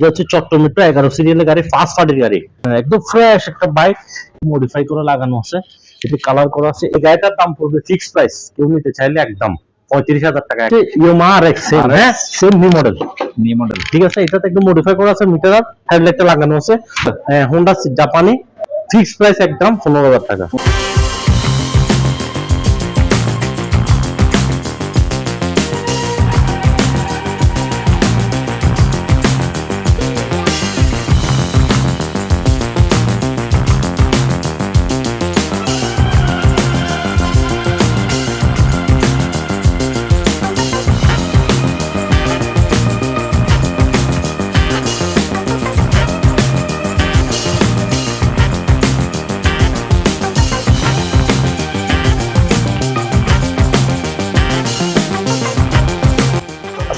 এটা হচ্ছে মেট্রো এগারো সিরিয়ালের গাড়ি ফার্স্ট পার্টির গাড়ি। হ্যাঁ, একদম ফ্রেশ একটা বাইক মডিফাই করে লাগানো আছে। এটি কালার করা আছে। এই গাড়িটার দাম পড়বে ফিক্স প্রাইস কেউ নিতে চাইলে একদম পঁয়ত্রিশ হাজার টাকা। ইয়োমা আর এক্স হ্যাঁ? Same new model new model ঠিক আছে? এটাতে একদম মডিফাই করা আছে মিটার হেডলাইটটা লাগানো আছে। হোন্ডা জাপানি ফিক্স প্রাইস একদম পনেরো হাজার টাকা।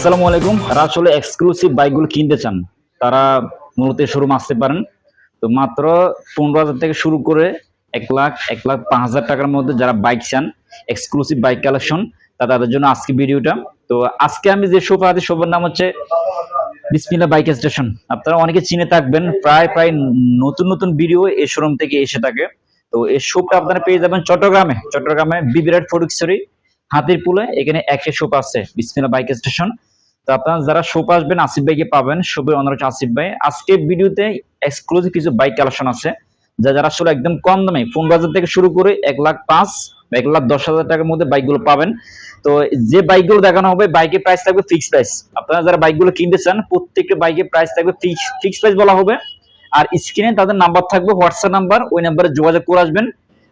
আসসালামু আলাইকুম। যারা আসলে এক্সক্লুসিভ বাইকগুলো কিনতে চান। তারা মূলত শোরুম আসতে পারেন। তো মাত্র পনেরো হাজার থেকে শুরু করে এক লাখ এক লাখ পাঁচ হাজার টাকার মধ্যে যারা বাইক চান এক্সক্লুসিভ বাইক কালেকশন তা তাদের জন্য আজকে ভিডিওটা। তো আজকে আমি যে শোভা আছে শোভার নাম হচ্ছে বিসমিল্লা বাইক স্টেশন আপনারা অনেকে চিনে থাকবেন, প্রায় প্রায় নতুন নতুন ভিডিও এই শোরুম থেকে এসে থাকে। তো এই শোপটা আপনারা পেয়ে যাবেন চট্টগ্রামে। চট্টগ্রামে বিবিরাট ফটিকছড়ি হাতির পুলে এখানে একে শোপ আছে বিসমিল্লা বাইক স্টেশন তো আপনারা যারা শোপ আসবেন, আসিফ ভাইকে পাবেন শোপের অনার আসিফ ভাই। আজকে ভিডিওতে এক্সক্লুসিভ কিছু বাইক কালেকশন আছে, যা যারা আসলে একদম কম দামে পনেরো হাজার থেকে শুরু করে এক লাখ পাঁচ, এক লাখ দশ হাজার টাকার মধ্যে বাইকগুলো পাবেন। তো যে বাইকগুলো দেখানো হবে বাইকের প্রাইস থাকবে ফিক্স প্রাইস আপনারা যারা বাইকগুলো কিনতে চান, প্রত্যেকটা বাইকের প্রাইস থাকবে ফিক্স প্রাইস বলা হবে। আর স্ক্রিনে তাদের নাম্বার থাকবে হোয়াটসঅ্যাপ নাম্বার ওই নাম্বারে যোগাযোগ করে আসবেন।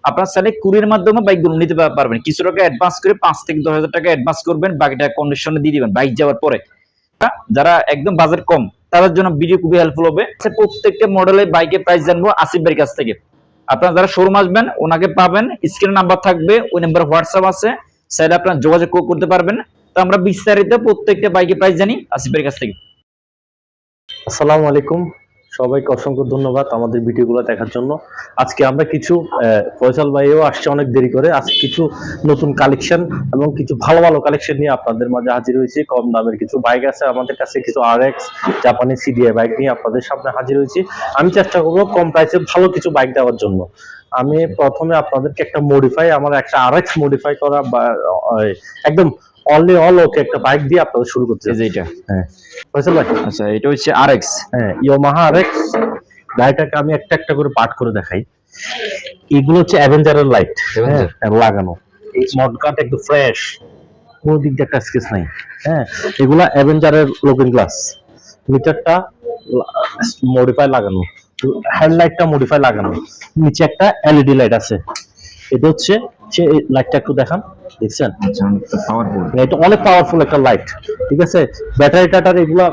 আপনার চাইলে কুরির মাধ্যমে বাইকগুলো নিতে পারবেন। কিছু টাকা অ্যাডভান্স করে পাঁচ থেকে দশ হাজার টাকা অ্যাডভান্স করবেন, বাকিটা কন্ডিশনে দিয়ে দিবেন, বাইক যাওয়ার পরে। যারা একদম বাজেট কম, তাদের জন্য ভিডিও খুবই হেল্পফুল হবে। প্রত্যেকটা মডেলের বাইকের প্রাইস জানব আসিফ ভাইয়ের কাছ থেকে। আপনারা যারা শোরুম আসবেন, ওনাকে পাবেন স্ক্রিন নাম্বার থাকবে, ওই নাম্বার হোয়াটসঅ্যাপ আছে। চাইলে আপনারা যোগাযোগ করতে পারবেন। তো আমরা বিস্তারিত প্রত্যেকটা বাইকের প্রাইস জানি আসিফ ভাইয়ের কাছ থেকে। আসসালামু আলাইকুম। সবাইকে অসংখ্য ধন্যবাদ আমাদের ভিডিওগুলো দেখার জন্য। আজকে আমরা কিছু ফয়সাল ভাইও আসছে অনেক দেরি করে। আজকে কিছু নতুন কালেকশন এবং কিছু ভালো ভালো কালেকশন নিয়ে আপনাদের মাঝে হাজির হয়েছি। কম দামের কিছু বাইক আছে, আমাদের কাছে কিছু আর এক্স জাপানি সিডিআই বাইক নিয়ে আপনাদের সামনে হাজির হয়েছি। আমি চেষ্টা করব কম প্রাইসে ভালো কিছু বাইক দেওয়ার জন্য। আমি প্রথমে আপনাদেরকে একটা মডিফাই আমার একটা আর এক্স মডিফাই করা একদম অনলি অল ওকে একটা বাইক দিয়ে আপনাদের শুরু করতে এই যে এটা। হ্যাঁ। ফয়সাল ভাই আচ্ছা এটা হচ্ছে আর এক্স হ্যাঁ ইয়ামাহা আরএক্স গাড়িটাকে আমি একটা একটা করে পার্ট করে দেখাই। এগুলো হচ্ছে অ্যাভেঞ্জারের লাইট Avenger। লাগানো। এই মডকাট একদম ফ্রেশ কোনো দিক দিয়ে একটা স্কেচ নাই। হ্যাঁ এগুলা অ্যাভেঞ্জারের লুকিং গ্লাস মিটারটা মডিফাই লাগানো। হেডলাইটটা মডিফাই লাগানো। নিচে একটা এলইডি লাইট আছে। এটা হচ্ছে সে লাইটটা একটু দেখান দেখছেন? মানে এটা অনেক পাওয়ারফুল একটা লাইট ঠিক আছে? ব্যাটারি টাটার এগুলা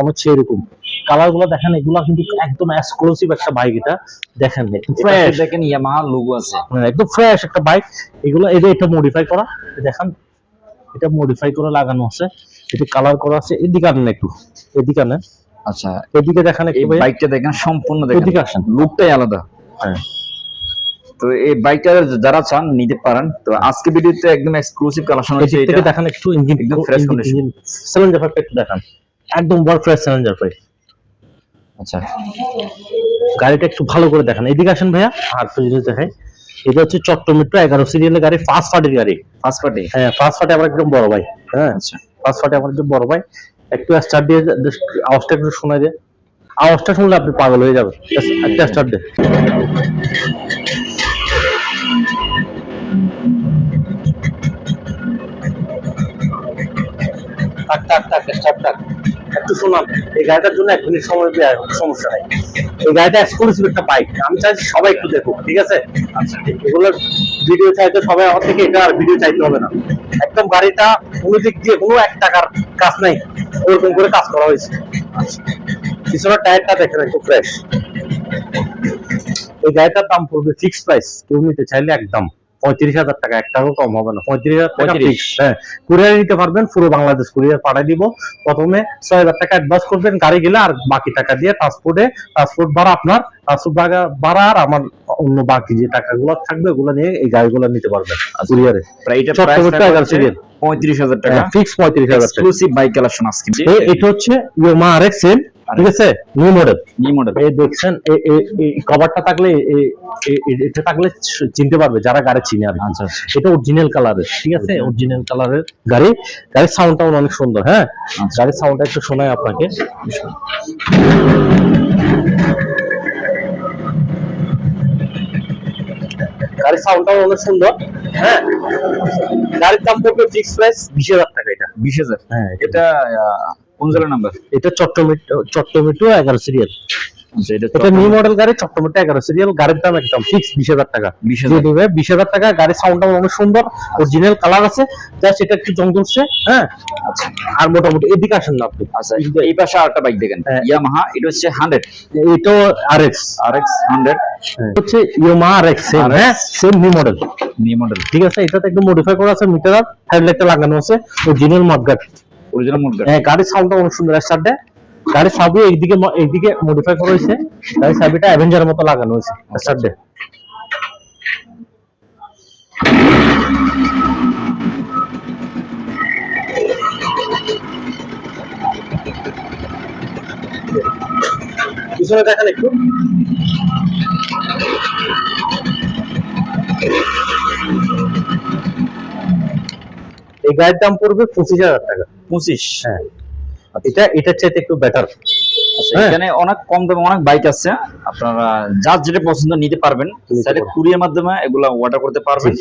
অনেক সেরকম কালারগুলো দেখেন এগুলা কিন্তু একদম এক্সক্লুসিভ একটা বাইক এটা দেখেন ফ্রেশ দেখেন ইয়ামাহা লোগো আছে। একদম ফ্রেশ একটা বাইক এগুলো এই যে এটা মডিফাই করা দেখেন এটা মডিফাই করে লাগানো আছে। এটা কালার করা আছে এদিকে আনেন একটু এদিকে আনেন। আচ্ছা এদিকে দেখেন এই একটু বাইকটা দেখেন সম্পূর্ণ দেখেন। এদিকে আসেন। লুকটাই আলাদা। হ্যাঁ। তো এই বাইকটা যারা চান নিতে পারেন। তো আজকে ভিডিওতে একদম এক্সক্লুসিভ কালেকশন হচ্ছে এটা দেখেন একটু ইঞ্জিন একদম fresh condition। সিলিন্ডার ফাইভটা একটু দেখান। একদম বড় ফ্রেশ সিলিন্ডার ফাইভ আচ্ছা। গাড়িটা একটু ভালো করে দেখান। এদিকে আসেন ভাইয়া আর একটু জিনিস দেখাই। এটা হচ্ছে চট্টগ্রাম মেট্রো এগারো সিরিয়ালের গাড়ি ফার্স্ট পার্টির গাড়ি। ফার্স্ট পার্টি হ্যাঁ ফার্স্ট পার্টি আমার একদম বড় ভাই। হ্যাঁ আচ্ছা। ফার্স্ট পার্টি আমার একদম বড় ভাই। একটু স্টার্ট দিয়ে আওয়াজটা একটু শোনা যায় আওয়াজটা শুনলে আপনি পাগল হয়ে যাবেন। একটা স্টার্ট দে আচ্ছা একদম গাড়িটা কোনো দিক দিয়ে কোনো এক টাকার কাজ নাই। ওরকম করে কাজ করা হয়েছে। পিছনের টায়ারটা দেখেন একটু ফ্রেশ এই গাড়িটার দাম পড়বে ফিক্স প্রাইস কেউ নিতে চাইলে একদম। পঁয়ত্রিশ হাজার টাকা এক টাকাও কম হবে না। পঁয়ত্রিশ হাজার টাকা ফিক্স হ্যাঁ। কুরিয়ার নিতে পারবেন পুরো বাংলাদেশ কুরিয়ার পাঠিয়ে দিব। প্রথমে ছয় হাজার টাকা অ্যাডভান্স করবেন গাড়ি গেলে আর বাকি টাকা দিয়ে ট্রান্সপোর্টে ট্রান্সপোর্ট ভাড়া আপনার ট্রান্সপোর্ট ভাড়া আর আমার অন্য বাকি যে টাকাগুলো থাকবে ওগুলো নিয়ে এই গাড়িগুলো নিতে পারবেন কুরিয়ারে সিরিয়াল পঁয়ত্রিশ হাজার টাকা। ফিক্স পঁয়ত্রিশ হাজার টাকা। বাইক কালেকশন আজকে। এটা হচ্ছে ইয়োমা আর এক্স ঠিক আছে? নিউ মডেল নিউ মডেল এই দেখছেন কভারটা থাকলে এটা থাকলে চিনতে পারবে যারা গাড়ি চিনে আর আচ্ছা আচ্ছা। এটা অরিজিনাল কালারের ঠিক আছে? অরিজিনাল কালারের গাড়ি। গাড়ির সাউন্ডটা অনেক সুন্দর হ্যাঁ? আচ্ছা। গাড়ির সাউন্ডটা একটু শোনাই আপনাকে। গাড়ির সাউন্ডটাও অনেক সুন্দর হ্যাঁ? গাড়ির দাম পড়বে ফিক্স প্রাইস বিশ হাজার টাকা এটা। বিশ হাজার। হ্যাঁ এটা। কোন জেলার নাম্বার এটা চট্টমেটো চট্টমেটো এগারো সিরিয়াল আচ্ছা এটা নিউ মডেল গাড়ি চট্টমেটো এগারো সিরিয়াল গাড়ির দাম একদম ফিক্স বিশ হাজার টাকা। বিশ হাজার। বিশ হাজার টাকা। গাড়ির সাউন্ডটা অনেক সুন্দর অরিজিনাল কালার আছে। জাস্ট এটা একটু জং ধরছে হ্যাঁ? আচ্ছা। আর মোটামুটি এদিকে আসেন না আপনি। আচ্ছা এই পাশে আরেকটা বাইক দেখেন। হ্যাঁ। ইয়ামাহা এটা হচ্ছে হান্ড্রেড এটাও আর এক্স আর এক্স হান্ড্রেড হচ্ছে ইয়োমা আর এক্স সেম হ্যাঁ? Same new model new model ঠিক আছে এটাতে একটু মডিফাই করা আছে মিটার আর হেডলাইটটা লাগানো আছে। অরিজিনাল মাপগাট অরিজিনাল মডেল হ্যাঁ গাড়ির সাউন্ডটা অনেক সুন্দর। স্টার্টে গাড়ির সাবি এইদিকে এইদিকে মডিফাই করা হয়েছে। গাড়ির সাবিটা অ্যাভেঞ্জারের মতো লাগানো হয়েছে। স্টার্টে পিছনে দেখেন একটু। এই গাড়ির দাম পড়বে পঁচিশ হাজার টাকা। পঁচিশ। হ্যাঁ। এটা এটার চাইতে একটু বেটার আচ্ছা, হ্যাঁ। এখানে অনেক কম দামে অনেক বাইক আছে। আপনারা যার যেটা পছন্দ নিতে পারবেন। তাহলে কুরিয়ার মাধ্যমে এগুলা অর্ডার করতে পারবেন।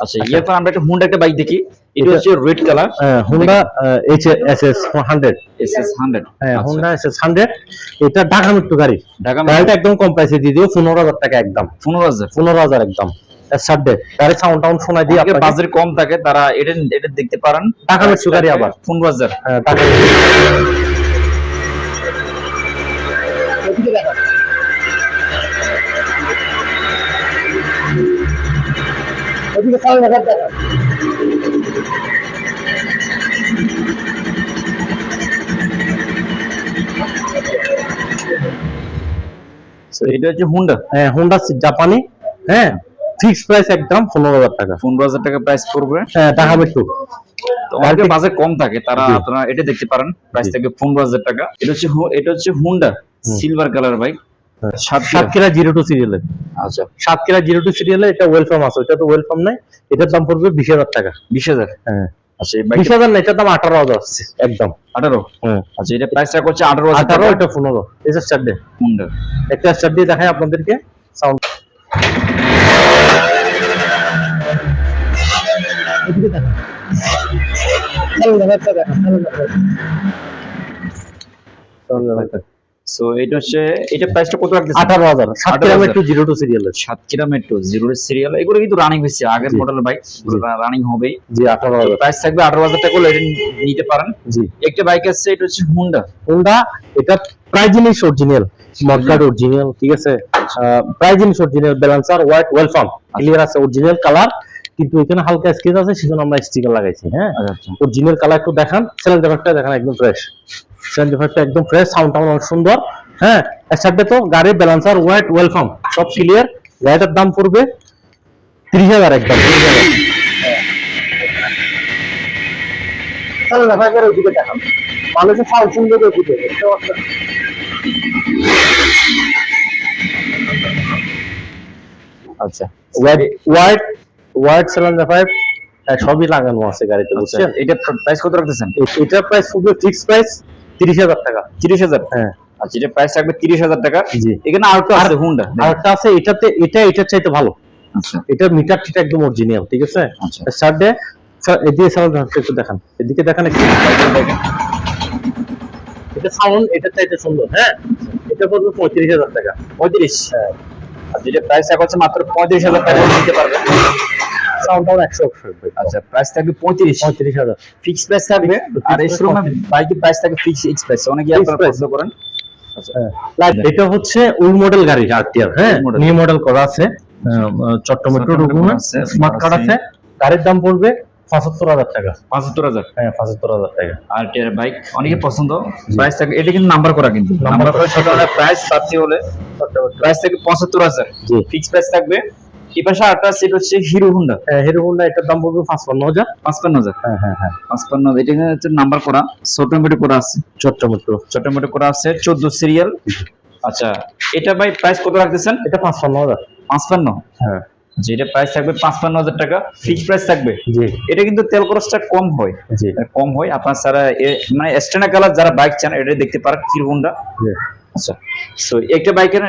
আচ্ছা এরপর আমরা একটা হুন্ডা একটা বাইক দেখি। এটা এটা- হচ্ছে red colour Honda H S S hundred S S hundred হ্যাঁ হোন্ডা এস এস হান্ড্রেড এটা ঢাকা মেট্রো গাড়ি। ঢাকা গাড়িটা একদম কম প্রাইসে দিয়ে দিও পনেরো হাজার টাকা একদম। পনেরো হাজার। পনেরো হাজার একদম। সাড্ডে গাড়ির সাউন্ড টাউন্ড শোনাই দিয়ে আপনাকে। বাজার কম থাকে তারা এটা এটা দেখতে পারেন। ঢাকা মেট্রো গাড়ি আবার। পনেরো হাজার হ্যাঁ, ওদিকে হাজার এটা হচ্ছে হুন্ডা হ্যাঁ হুন্ডা জাপানি হ্যাঁ। ফিক্স প্রাইস একদম পনেরো হাজার টাকা। পনেরো হাজার টাকা প্রাইস পড়বে? হ্যাঁ মেট্রো তো অনেকের বাজার কম থাকে তারা আপনারা এটা দেখতে পারেন প্রাইস। থাকে পনেরো হাজার টাকা। এটা হচ্ছে এটা হচ্ছে Honda silver colour bike Satkhira. Zero two সিরিয়ালের আচ্ছা। সাতক্ষীরা জিরো টু সিরিয়ালে এটা ওয়েলকাম আছে ওটা তো ওয়েলকাম নাই। এটার দাম পড়বে বিশ হাজার টাকা। বিশ হাজার? হ্যাঁ। আচ্ছা বিশ হাজার না এটার দাম আঠারো হাজার আসছে একদম। আঠারো? হ্যাঁ। আচ্ছা এটা হচ্ছে আঠারো আঠারো এটা পনেরো। এটা স্টার্ট ডে হুন্ডা একটা স্টার্ট দিয়ে দেখাই আপনাদেরকে। সো এটা হচ্ছে এটা প্রাইসটা কত রাখতেছে আঠারো সাতক্ষীরা মেট্রো জিরো টু সিরিয়ালের সাতক্ষীরা মেট্রো জিরো সিরিয়াল এগুলো কিন্তু রানিং হয়েছে আগের মডেল বাইক রানিং হবেই। জি আঠারো হাজার। প্রাইস থাকবে আঠারো হাজার টাকা হলে এটা নিতে পারেন। জি। একটা বাইক আছে এটা হচ্ছে হুন্ডা হোন্ডা এটা প্রায় জিনিস অরিজিনাল মডগার্ড অরিজিনাল ঠিক আছে? প্রায় জিনিস অরিজিনাল ব্যালেন্সার হোয়াইট ক্লিয়ার আছে অরিজিনাল কালার কিন্তু এখানে হালকা স্কেচ আছে সেজন্য আমরা স্টিকার লাগাইছি হ্যাঁ? আচ্ছা অরিজিনাল কালার একটু দেখান সিলিন্ডার ফ্যাক্টটা দেখান একদম ফ্রেশ সিলিন্ডার ফ্যাক্টটা একদম ফ্রেশ সাউন্ড টাউন অনেক সুন্দর হ্যাঁ? এর সাথে তো গাড়ির ব্যালেন্সার হোয়াইট ওয়েলকাম সব ক্লিয়ার গাড়িটার দাম পড়বে ত্রিশ হাজার একদম ত্রিশ হাজার। মানুষের সাউন্ড সুন্দর ওইদিকে আচ্ছা। হোয়াইট হোয়াইট সিলিন্ডার পাইপ সবই লাগানো আছে গাড়িতে আচ্ছা বুঝছেন? এটা প্রাইস কত রাখতেছেন? এ- এটার প্রাইস পড়বে ফিক্স প্রাইস তিরিশ হাজার টাকা। তিরিশ হাজার? হ্যাঁ। আচ্ছা এটা প্রাইস থাকবে তিরিশ হাজার টাকা। জি। এখানে আরেকটা আছে হুন্ডা আর একটা আছে এটাতে এটা এটার চাইতে ভালো। আচ্ছা। এটার মিটার ঠিক একদম অরিজিনাল ঠিক আছে? আচ্ছা। সার্ডে এদিকে সাউন্ড একটু দেখান। এদিকে দেখান একটু। দেখেন এটা সাউন্ড এটার চাইতে সুন্দর হ্যাঁ? এটা পড়বে পঁয়ত্রিশ হাজার টাকা। পঁয়ত্রিশ? হ্যাঁ। আচ্ছা এটা প্রাইস হচ্ছে মাত্র পঁয়ত্রিশ হাজার টাকা হলে নিতে পারবেন। সাউন্ড টাউন একশো। একশো আচ্ছা প্রাইস থাকবে পঁয়ত্রিশ। পঁয়ত্রিশ হাজার। ফিক্স প্রাইস থাকবে? আর এই শোরুমে বাইকের প্রাইস থাকে ফিক্স এক্স প্রাইস অনেকে আপনারা পছন্দ করেন। হ্যাঁ। এটা হচ্ছে ওই মডেল গাড়ি আরটিআর হ্যাঁ? নিউ মডেল করা আছে। চট্টমেট্রো আছে, স্মার্ট কার্ড আছে। গাড়ির দাম পড়বে পঁচাত্তর হাজার টাকা। পঁচাত্তর হাজার। হ্যাঁ পঁচাত্তর হাজার টাকা। আর টিয়ার বাইক অনেকে পছন্দ। প্রাইস থাকে এটা কিন্তু নাম্বার করা কিন্তু। নাম্বার করা। ছোট হলে প্রাইস বাড়তি হলে প্রাইস থাকে পঁচাত্তর হাজার। ফিক্স প্রাইস থাকবে এই পাশে আরেকটা সেট হচ্ছে হিরো হুন্ডা হিরো হোন্ডা এটার দাম পড়বে পাঁচপান্ন হাজার। পাঁচপান্ন হাজার। হ্যাঁ হ্যাঁ হ্যাঁ। পাঁচপান্ন এটা হচ্ছে নাম্বার করা ছোট করা আছে। ছোট্ট মোটো করা আছে চোদ্দ সিরিয়াল আচ্ছা এটা ভাই প্রাইস কত রাখতেছেন? এটা পাঁচপান্ন হাজার। পাঁচপান্ন? হ্যাঁ। যেটা প্রাইস থাকবে পাঁচপান্ন হাজার টাকা। ফিক্স প্রাইস থাকবে? এটা কিন্তু তেল খরচটা কম হয়। কম হয় আপনার সারা মানে স্ট্যান্ডার্ড কালার যারা বাইক চান এটা দেখতে পারেন হিরো হুন্ডা আচ্ছা। সো একটা বাইকের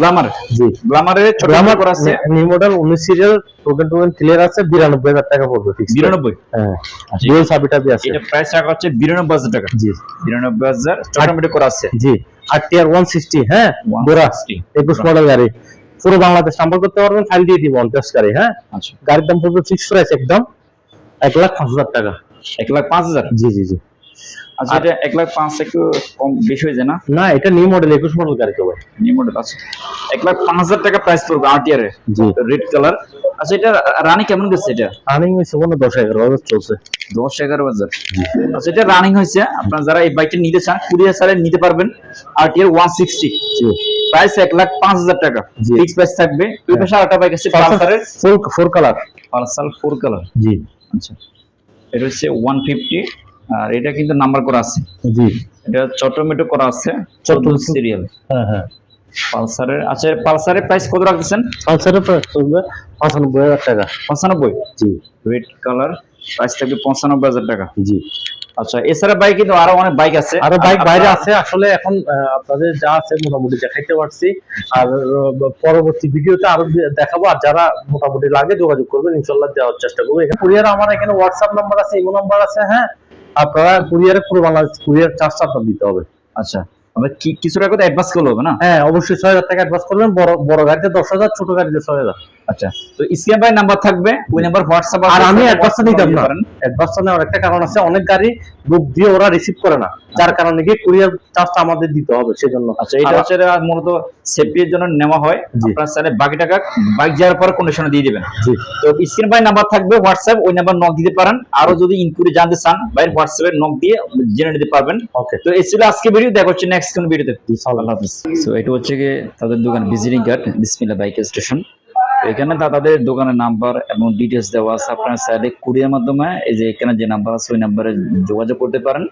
গ্লামার জি। গ্লামারের ছোট গ্রামার করা আছে। নিউ মডেল উনিশ সিরিয়াল টোকেন টোকেন ক্লিয়ার আছে বিরানব্বই হাজার টাকা পড়বে ফিক্স বিরানব্বই? হ্যাঁ। ডুয়েল চাবি আছে। এটা প্রাইস রাখা হচ্ছে বিরানব্বই হাজার টাকা। জি। বিরানব্বই হাজার ছোট করা আছে। জি। আর টিয়ার ওয়ান সিক্সটি হ্যাঁ গোরা 160 একুশ মডেল গাড়ি। পুরো বাংলাদেশ নাম্বার করতে পারবেন ফাইল দিয়ে দিব অনটেস্ট গাড়ি হ্যাঁ? আচ্ছা। গাড়ির দাম পড়বে ফিক্স প্রাইস একদম এক লাখ পাঁচ হাজার টাকা। এক লাখ পাঁচ হাজার? জি জি জি। আচ্ছা এটা এক লাখ পাঁচ একটু কম বেশি হয়ে যায় না? না এটা নিউ মডেল একুশ মডেল গাড়ি তো ভাই। নিউ মডেল আছে এক লাখ পাঁচ হাজার টাকা প্রাইস পড়বে আরটিআর জি। রেড কালার আচ্ছা এটা রানিং কেমন গেছে এটা? রানিং হয়েছে কোনো দশ এগারো হাজার চলছে। দশ এগারো হাজার। আচ্ছা এটা রানিং হয়েছে। আপনারা যারা এই বাইকটা নিতে চান কুড়ি সালে নিতে পারবেন। আরটিআর ওয়ান সিক্সটি জি। প্রাইস এক লাখ পাঁচ হাজার টাকা। ফিক্স প্রাইস থাকবে। ওই পাশে আরেকটা বাইক আছে পালসারের four colour Pulsar four colour জি। আচ্ছা। এটা হচ্ছে ওয়ান ফিফটি আর এটা কিন্তু নাম্বার করা আছে। জি। এটা চটোমেটো করা আছে। চোদ্দ সিরিয়াল হ্যাঁ হ্যাঁ। পালসারের আচ্ছা পালসারের প্রাইস কত রাখতেছেন? পালসারের প্রাইস পড়বে পঁচানব্বই হাজার টাকা। পঁচানব্বই? জি। রেড কালার প্রাইস থাকবে পঁচানব্বই হাজার টাকা। জি। আচ্ছা এছাড়া বাইক কিন্তু আরও অনেক বাইক আছে। আরও বাইক বাইরে আছে আসলে এখন আপনাদের যা আছে মোটামুটি দেখাইতে পারছি। আর পরবর্তী ভিডিওতে আরও দেখাবো আর যারা মোটামুটি লাগে যোগাযোগ করবেন ইনশাল্লাহ দেওয়ার চেষ্টা করব। এখানে কুরিয়ার আমার এখানে হোয়াটসঅ্যাপ নাম্বার আছে ইমো নাম্বার আছে হ্যাঁ। আপনারা কুরিয়ারে পুরো বাংলাদেশ কুরিয়ার চার্জ আপনার দিতে হবে। আচ্ছা আমরা কি কিছু টাকা তো অ্যাডভান্স করলে হবে না? হ্যাঁ অবশ্যই ছয় হাজার টাকা অ্যাডভান্স করবেন বড় বড় গাড়িতে দশ হাজার ছোট গাড়িতে ছয় হাজার। আচ্ছা তো স্ক্রিন বাই নাম্বার থাকবে ওই নাম্বার হোয়াটসঅ্যাপ আর আমি অ্যাডভান্সটা নিতাম না। অ্যাডভান্সটা নেওয়ার একটা কারণ আছে অনেক গাড়ি বুক দিয়ে ওরা রিসিভ করে না যার কারণে গিয়ে কুরিয়ার চার্জটা আমাদের দিতে হবে সেজন্য। আচ্ছা এটা হচ্ছে মূলত সেফটির জন্য নেওয়া হয়। আপনার চাইলে বাকি টাকা বাইক যাওয়ার পর কন্ডিশনে দিয়ে দিবেন। জি। তো স্ক্রিন বাই নাম্বার থাকবে হোয়াটসঅ্যাপ ওই নাম্বার নক দিতে পারেন। আরও যদি ইনকুয়ারি জানতে চান বাইরে হোয়াটসঅ্যাপে নক দিয়ে জেনে নিতে পারবেন। ওকে তো এই ছিল আজকে ভিডিও দেখা হচ্ছে নেক্সট কোন ভিডিওতে জি সালাম আল্লাহ হাফিজ। সো এটা হচ্ছে গিয়ে তাদের দোকান visiting card Bismillah bike station এখানে দাদাদের দোকানের নাম্বার এবং ডিটেলস দেওয়া আছে। আপনারা চাইলে কুরিয়ার মাধ্যমে এই যে এখানে যে নাম্বার আছে, ওই নাম্বারে যোগাযোগ করতে পারেন।